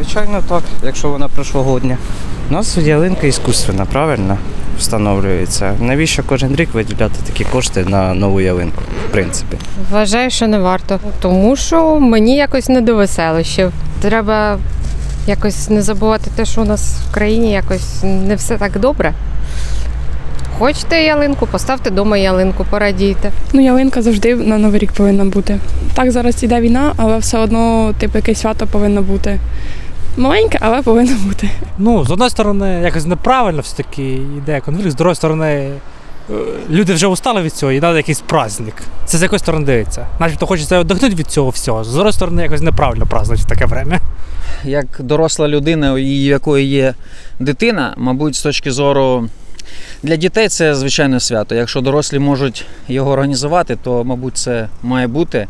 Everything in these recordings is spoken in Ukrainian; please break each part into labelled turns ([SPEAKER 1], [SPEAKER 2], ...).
[SPEAKER 1] Звичайно, так, якщо вона прошлогодня. У нас ялинка іскусственна, правильно? Встановлюється. Навіщо кожен рік виділяти такі кошти на нову ялинку, в принципі?
[SPEAKER 2] Вважаю, що не варто, тому що мені якось не до веселищів. Треба якось не забувати те, що у нас в країні якось не все так добре. Хочете ялинку, поставте вдома ялинку, порадійте.
[SPEAKER 3] Ну, ялинка завжди на Новий рік повинна бути. Так, зараз іде війна, але все одно, типу, якесь свято повинно бути. Маленьке, але повинно бути.
[SPEAKER 4] Ну, з одної сторони, якось неправильно все-таки йде конфлікт, з другої сторони, е, люди вже устали від цього і треба якийсь праздник. Це з якої сторони дивиться. Начебто хочеться віддохнути від цього всього. З другої сторони, якось неправильно празднувати в таке время.
[SPEAKER 5] як доросла людина, у якої є дитина, мабуть, з точки зору для дітей це звичайне свято. Якщо дорослі можуть його організувати, то, мабуть, це має бути.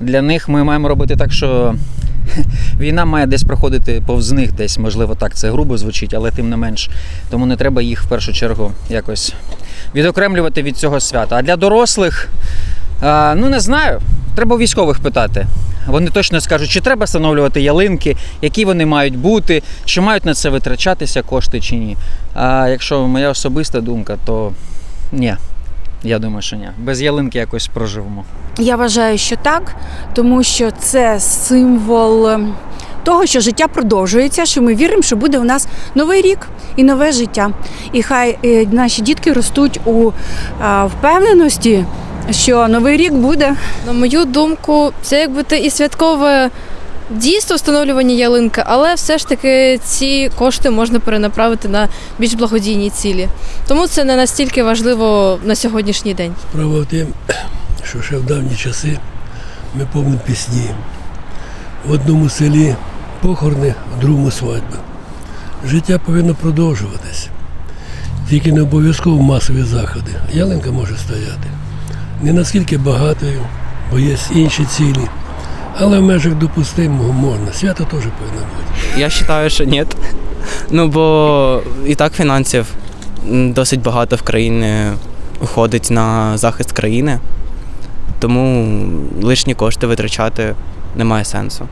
[SPEAKER 5] Для них ми маємо робити так, що війна має десь проходити повз них, десь, можливо, так це грубо звучить, але тим не менш. Тому не треба їх в першу чергу якось відокремлювати від цього свята. А для дорослих, ну не знаю, треба військових питати. Вони точно скажуть, чи треба встановлювати ялинки, які вони мають бути, чи мають на це витрачатися кошти чи ні. А якщо моя особиста думка, то ні. Я думаю, що ні. Без ялинки якось проживемо.
[SPEAKER 6] Я вважаю, що так, тому що це символ ем, того, що життя продовжується, що ми віримо, що буде у нас новий рік і нове життя. І хай е, наші дітки ростуть у впевненості, що новий рік буде
[SPEAKER 7] На мою думку, це якби те і святкове дійство встановлювання ялинки, але все ж таки ці кошти можна перенаправити на більш благодійні цілі. Тому це не настільки важливо на сьогоднішній день.
[SPEAKER 8] Справа в тім, що ще в давні часи ми помнимо пісні. В одному селі похорони, в другому свадьба. Життя повинно продовжуватись. Тільки не обов'язково масові заходи. Ялинка може стояти. Не наскільки багатою, бо є інші цілі. Але в межах допустимого можна. Свято теж повинно бути.
[SPEAKER 9] Я вважаю, що ні. Ну бо і так фінансів досить багато в країні уходить на захист країни, тому лишні кошти витрачати немає сенсу.